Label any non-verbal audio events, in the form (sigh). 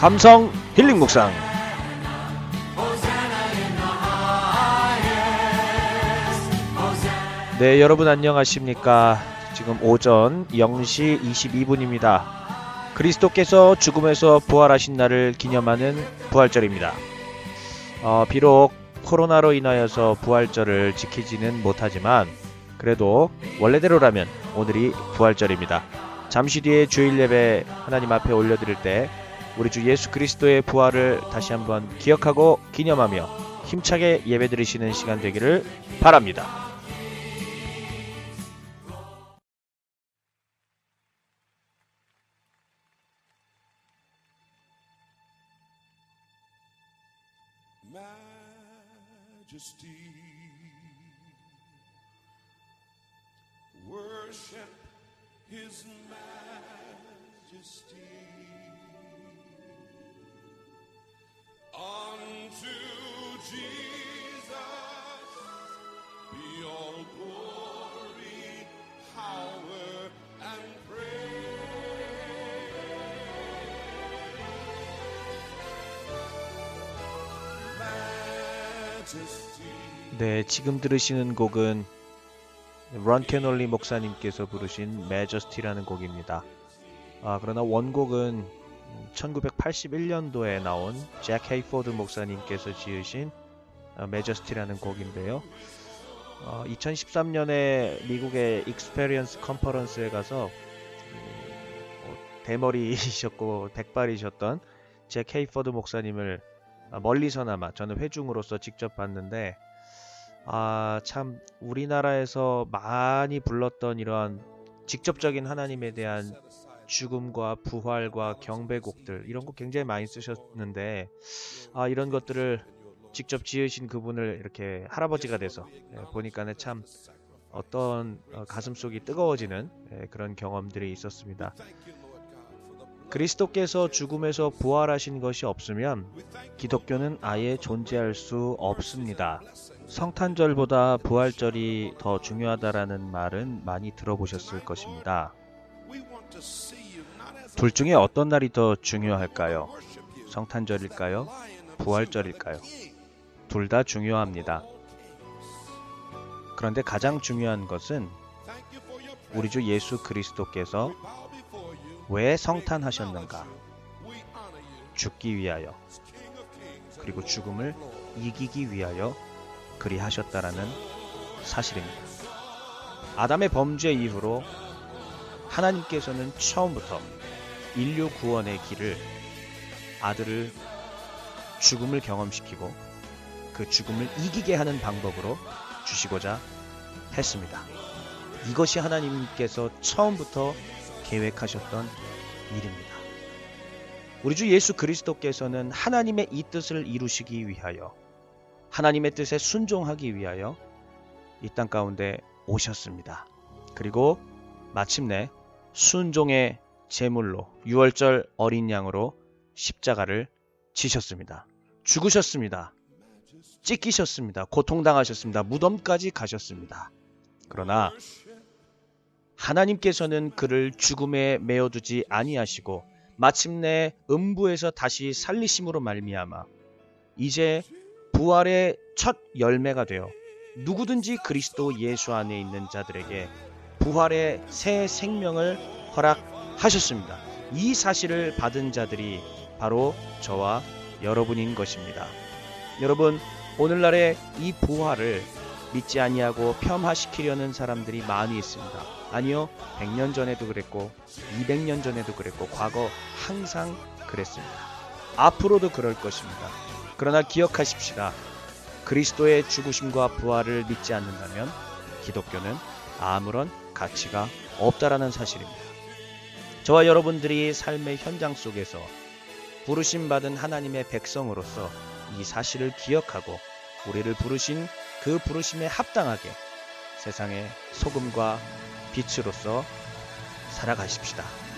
감성 힐링 묵상. 네 여러분 안녕하십니까? 지금 오전 0시 22분입니다. 그리스도께서 죽음에서 부활하신 날을 기념하는 부활절입니다. 어, 비록 코로나로 인하여서 부활절을 지키지는 못하지만 그래도 원래대로라면 오늘이 부활절입니다. 잠시 뒤에 주일 예배 하나님 앞에 올려드릴 때 우리 주 예수 그리스도의 부활을 다시 한번 기억하고 기념하며 힘차게 예배 드리시는 시간 되기를 바랍니다. Unto Jesus be all glory, power, and praise. 네, 지금 들으시는 곡은 런 캐놀리 목사님께서 부르신 Majesty라는 곡입니다. 아, 그러나 원곡은 1981년도에 나온 잭 헤이포드 목사님께서 지으신 어, Majesty라는 곡인데요. 어, 2013년에 미국의 익스페리언스 컨퍼런스에 가서 음, 뭐 대머리이셨고 (laughs) 백발이셨던 잭 헤이포드 목사님을 아, 멀리서나마 저는 회중으로서 직접 봤는데 아, 참 우리나라에서 많이 불렀던 이런 직접적인 하나님에 대한 죽음과 부활과 경배곡들 이런 거 굉장히 많이 쓰셨는데 아, 이런 것들을 직접 지으신 그분을 이렇게 할아버지가 돼서 예, 보니까는 참 어떤 어, 가슴속이 뜨거워지는 예, 그런 경험들이 있었습니다. 그리스도께서 죽음에서 부활하신 것이 없으면 기독교는 아예 존재할 수 없습니다. 성탄절보다 부활절이 더 중요하다라는 말은 많이 들어보셨을 것입니다. 둘 중에 어떤 날이 더 중요할까요? 성탄절일까요? 부활절일까요? 둘 다 중요합니다. 그런데 가장 중요한 것은 우리 주 예수 그리스도께서 왜 성탄하셨는가? 죽기 위하여 그리고 죽음을 이기기 위하여 그리하셨다라는 사실입니다. 아담의 범죄 이후로 하나님께서는 처음부터 인류 구원의 길을 아들을 죽음을 경험시키고 그 죽음을 이기게 하는 방법으로 주시고자 했습니다. 이것이 하나님께서 처음부터 계획하셨던 일입니다. 우리 주 예수 그리스도께서는 하나님의 이 뜻을 이루시기 위하여 하나님의 뜻에 순종하기 위하여 이 땅 가운데 오셨습니다. 그리고 마침내 순종의 제물로 유월절 어린 양으로 십자가를 지셨습니다. 죽으셨습니다. 찢기셨습니다. 고통당하셨습니다. 무덤까지 가셨습니다. 그러나 하나님께서는 그를 죽음에 메어두지 아니하시고 마침내 음부에서 다시 살리심으로 말미암아 이제 부활의 첫 열매가 되어 누구든지 그리스도 예수 안에 있는 자들에게 부활의 새 생명을 허락 하셨습니다. 이 사실을 받은 자들이 바로 저와 여러분인 것입니다. 여러분, 오늘날의 이 부활을 믿지 아니하고 폄하시키려는 사람들이 많이 있습니다. 아니요, 100년 전에도 그랬고, 200년 전에도 그랬고, 과거 항상 그랬습니다. 앞으로도 그럴 것입니다. 그러나 기억하십시다. 그리스도의 죽으심과 부활을 믿지 않는다면 기독교는 아무런 가치가 없다라는 사실입니다. 저와 여러분들이 삶의 현장 속에서 부르심 받은 하나님의 백성으로서 이 사실을 기억하고 우리를 부르신 그 부르심에 합당하게 세상의 소금과 빛으로서 살아가십시다.